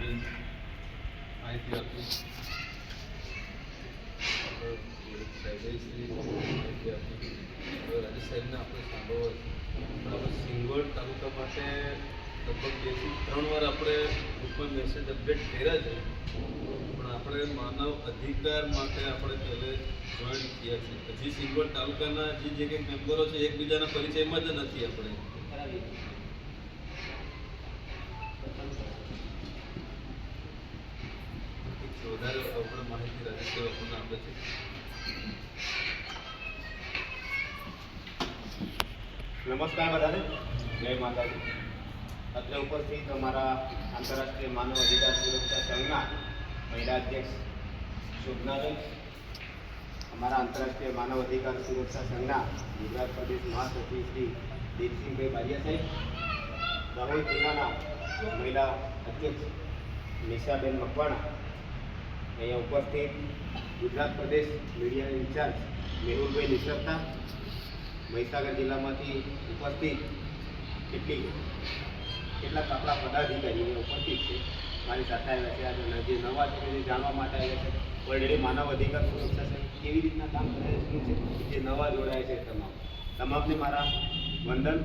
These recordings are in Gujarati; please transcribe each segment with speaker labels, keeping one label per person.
Speaker 1: બેન માહિતી આપી રાજેશ સાહેબને આપણે સાંભળવો સિંગવડ તાલુકા માટે લગભગ બેથી ત્રણ વાર આપણે ગ્રુપમાં મેસેજ અપડેટ કર્યા છે. પણ આપણે માનવ અધિકાર માટે આપણે પહેલે જોઈન થયા છે. હજી સિંગવડ તાલુકાના જે જે મેમ્બરો છે, એકબીજાના પરિચયમાં જ નથી આપણે. વધારે આપણે માહિતી છે
Speaker 2: નમસ્કાર બધાને. જય માતાજી. અત્રે ઉપસ્થિત અમારા આંતરરાષ્ટ્રીય માનવ અધિકાર સુરક્ષા સંઘના મહિલા અધ્યક્ષ શોભનાબેન. અમારા આંતરરાષ્ટ્રીય માનવ અધિકાર સુરક્ષા સંઘના ગુજરાત પ્રદેશ મહાસચિવ શ્રી દીપસિંહભાઈ બારિયા સાહેબ. દાહોદ જિલ્લાના મહિલા અધ્યક્ષ નિશાબેન મકવાણા. અહીંયા ઉપસ્થિત ગુજરાત પ્રદેશ મીડિયા ઇન્ચાર્જ મેહુલભાઈ નિસરતા મહીસાગર જિલ્લામાંથી ઉપસ્થિત કેટલીક કેટલાક આપણા પદાધિકારીઓ ઉપસ્થિત છે. મારી સાથે આવ્યા છે. આજે જે નવા છે તે જાણવા માટે આવ્યા છે. ઓલરેડી માનવ અધિકાર સુરક્ષા છે. કેવી રીતના કામ કરે છે, શું છે? જે નવા જોડાય છે તમામ. તમામને મારા વંદન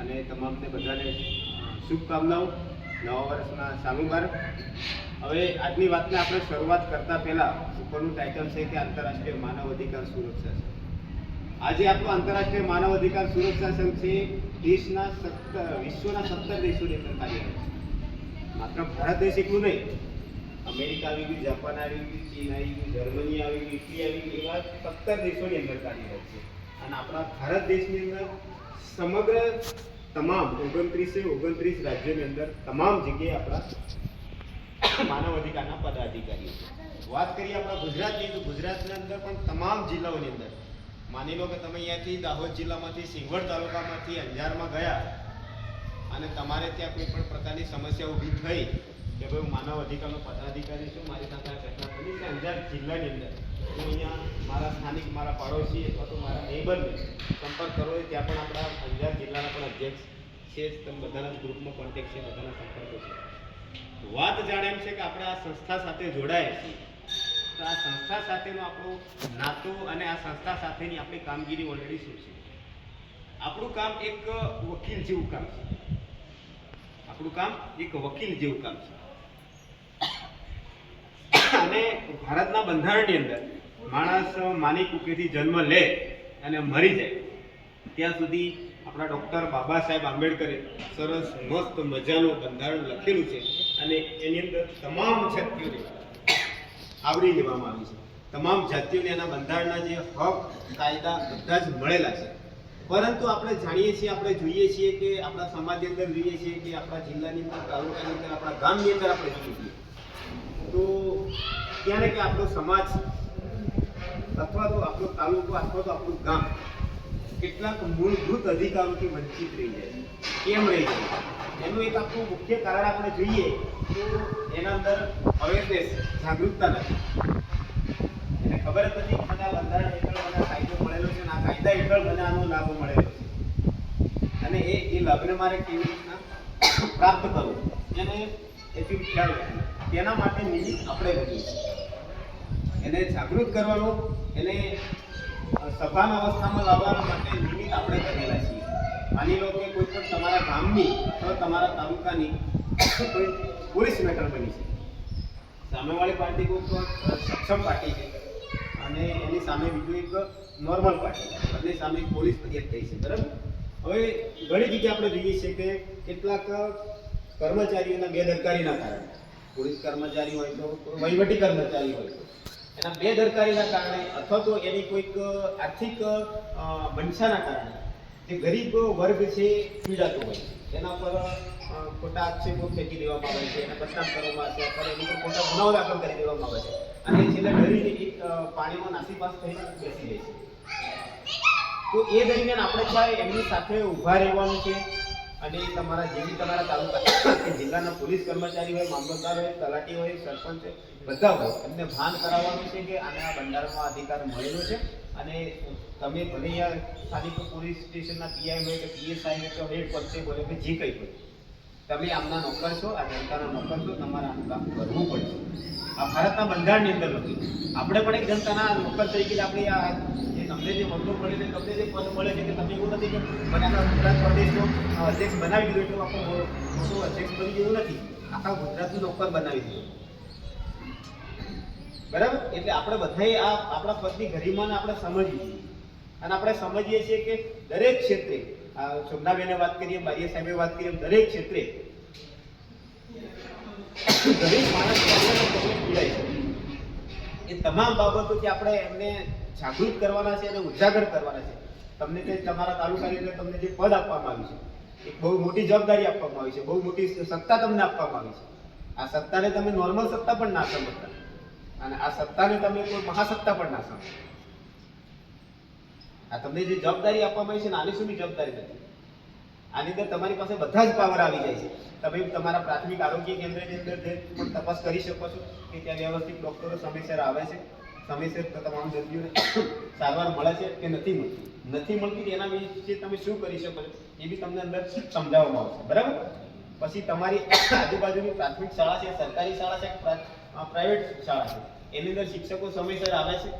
Speaker 2: અને તમામને બધાને શુભકામનાઓ. નવા વર્ષના સાલુબાર હવે આજની વાતને આપણે શરૂઆત કરતા પહેલા ઉપરનું ટાઇટલ છે કે આંતરરાષ્ટ્રીય માનવ અધિકાર સુરક્ષા સંઘ આજે આપણો આંતરરાષ્ટ્રીય માનવ અધિકાર સુરક્ષા સંઘ છે, દેશના સત્તર વિશ્વના સત્તર દેશોની અંદર કાર્યરત છે. માત્ર ભારત દેશ એકલું નહીં, અમેરિકા આવી ગયું, જાપાન આવી ગયું, ચીન આવી ગયું, જર્મની આવી ગયું, ઇટલી આવી ગયું, એવા સત્તર દેશોની અંદર કાર્યરત છે. અને આપણા ભારત દેશની અંદર સમગ્ર તમામ ઓગણત્રીસે ઓગણત્રીસ રાજ્યોની અંદર તમામ જગ્યાએ આપણા માનવ અધિકારના પદાધિકારીઓ. છે વાત કરીએ આપણા ગુજરાતની, તો ગુજરાતની અંદર પણ તમામ જિલ્લાઓની અંદર, માની લો કે તમે અહીંયાથી દાહોદ જિલ્લામાંથી, સિંગવડ તાલુકામાંથી, અંજારમાં ગયા, અને તમારે ત્યાં કોઈ પણ પ્રકારની સમસ્યા ઊભી થઈ, કે ભાઈ હું માનવ અધિકારનો પદાધિકારી છું, મારી સાથે આ ઘટના બની છે, અંજાર જિલ્લાની અંદર હું અહીંયા મારા સ્થાનિક, મારા પાડોશી અથવા તો મારા નેબરને સંપર્ક કરવો હોય, ત્યાં પણ આપણા અંજાર જિલ્લાના પણ અધ્યક્ષ છે, તમે બધાના ગ્રુપમાં કોન્ટેક્ટ છે, બધાના સંપર્કો છે. વાત જાણે એમ છે કે આપણે આ સંસ્થા સાથે જોડાયા છીએ. તો આ સંસ્થા સાથેનો આપણો નાતો અને આ સંસ્થા સાથેની આપણી કામગીરી ઓલરેડી શું છે? આપણું કામ એક વકીલ જેવું કામ છે. આપણું કામ એક વકીલ જેવું કામ છે. અને ભારતના બંધારણની અંદર માણસ માની કુકેથી જન્મ લે અને મરી જાય. ત્યાં સુધી આપણા ડૉક્ટર બાબા સાહેબ આંબેડકરે સરસ, મસ્ત મજાનું બંધારણ લખેલું છે. અને એની અંદર તમામ જાતિઓને આવરી લેવામાં આવી છે. તમામ જાતિઓને એના બંધારણના જે હક, કાયદા બધા જ મળેલા છે. પરંતુ આપણે જાણીએ છીએ, આપણે જોઈએ છીએ કે આપણા સમાજની અંદર જોઈએ છીએ કે આપણા જિલ્લાની અંદર, તાલુકાની અંદર, આપણા ગામની અંદર આપણે જોઈએ છીએ. તો ક્યારેક આપણો સમાજ અથવા તો આપણો તાલુકો અથવા તો આપણું ગામ કેટલાક મૂળભૂત અધિકારોથી વંચિત રહી જાય કેમ રહી જાય એનું એક આપણું મુખ્ય કારણ આપણે જોઈએ તો એના અંદર અવેરનેસ, જાગૃતતા નથી. એને ખબર જ નથી મને બંધારણ હેઠળ મને કાયદો મળેલો છે આ કાયદા હેઠળ મને આનો લાભ મળેલો છે. અને એ એ લાભને મારે કેવી રીતના પ્રાપ્ત કરવું? એને એથી ખ્યાલ તેના માટે નિમિત્ત આપણે બનીએ એને જાગૃત કરવાનો, એને સભાન અવસ્થામાં લાવવા માટે નિમિત્ત આપણે કરેલા છીએ. માની લો કે કોઈ પણ તમારા ગામની અથવા તમારા તાલુકાની કોઈ પોલીસ મેટર બની છે. સામેવાળી પાર્ટી કોઈ પણ સક્ષમ પાર્ટી છે અને એની સામે બીજું એક નોર્મલ પાર્ટી બંને સામે પોલીસ ફરિયાદ થઈ છે, બરાબર? હવે ઘણી જગ્યાએ આપણે જોઈએ છીએ કે કેટલાક કર્મચારીઓના બેદરકારીના કારણે. પોલીસ કર્મચારી હોય તો, વહીવટી કર્મચારી હોય તો. એના બેદરકારીના કારણે અથવા તો એની કોઈક આર્થિક મનસાના કારણે જે ગરીબ વર્ગ છે પીડાતો હોય એના પર ખોટા આક્ષેપો ફેંકી દેવામાં આવે છે, એને બદનામ કરવામાં આવે છે, અથવા એની પર ખોટા ગુનાઓ દાખલ કરી દેવામાં આવે છે. અને છેલ્લે ડરીને એક પાણીમાં નાસીપાસ થઈને બેસી જાય છે. તો એ દરમિયાન આપણે છે એમની સાથે ઊભા રહેવાનું છે અને તમારા જે બી તમારા તાલુકા જિલ્લાના પોલીસ કર્મચારી હોય, મામલતદાર હોય, તલાટી હોય, સરપંચ હોય, બધા હોય, એમને ભાન કરાવવાનું છે કે આને આ બંધારણમાં અધિકાર મળેલો છે? અને તમે ભલે સ્થાનિક પોલીસ સ્ટેશનના પીઆઈ હોય કે પીએસઆઈ હોય કે હેડ કોન્સ્ટેબલ હોય કે જે કંઈ હોય. તમે આમના નોકર છો, આ જનતાના નોકર છો, તમારે આનું કામ કરવું પડશે. આ ભારતના બંધારણની અંદર નથી. આપણે પણ એક જનતાના નોકર તરીકે આપણે આ તમને જે મગનો મળે છે તમને જે પદ મળે છે કે તમને એવું નથી કે મને આખા ગુજરાત પ્રદેશનો અધ્યક્ષ બનાવી દીધો એટલે આખો મોટો અધ્યક્ષ બની એવું નથી. આખા ગુજરાતનું નોકર બનાવી દીધો. બરાબર? એટલે આપણે બધાએ આ આપણા પદની ગરિમાને આપણે સમજવી. અને આપણે સમજીએ છીએ કે દરેક ક્ષેત્રે શોભનાબેને વાત કરીએ બારીએ સાહેબે વાત કરીએ દરેક ક્ષેત્રે દરેક માણસ આપણે પીડાય છે. તમામ બાબતોથી આપણે એમને જાગૃત કરવાના છે અને ઉજાગર કરવાના છે. તમને તે તમારા તાલુકાની અંદર તમને જે પદ આપવામાં આવ્યું છે એક બહુ મોટી જવાબદારી આપવામાં આવી છે, બહુ મોટી સત્તા તમને આપવામાં આવી છે. આ સત્તાને તમે નોર્મલ સત્તા પણ ના સમજતા. અને આ સત્તાને તમે કોઈ મહાસત્તા પણ ના સમજતા. આ તમને જે જવાબદારી આપવામાં આવી છે ને આની શું જવાબદારી નથી. આની અંદર તમારી પાસે બધા જ પાવર આવી જાય છે. તમે તમારા પ્રાથમિક આરોગ્ય કેન્દ્રની અંદર પણ તપાસ કરી શકો છો કે ત્યાં વ્યવસ્થિત ડોક્ટરો સમયસર આવે છે. સમયસર તમામ દર્દીઓને સારવાર મળે છે કે નથી મળતી? નથી મળતી એના વિશે તમે શું કરી શકો છો? એ બી તમને અંદર સમજાવવામાં આવશે. બરાબર? પછી તમારી આજુબાજુની પ્રાથમિક શાળા છે, સરકારી શાળા છે પ્રાઇવેટ શાળા છે. એની અંદર શિક્ષકો સમયસર આવે છે.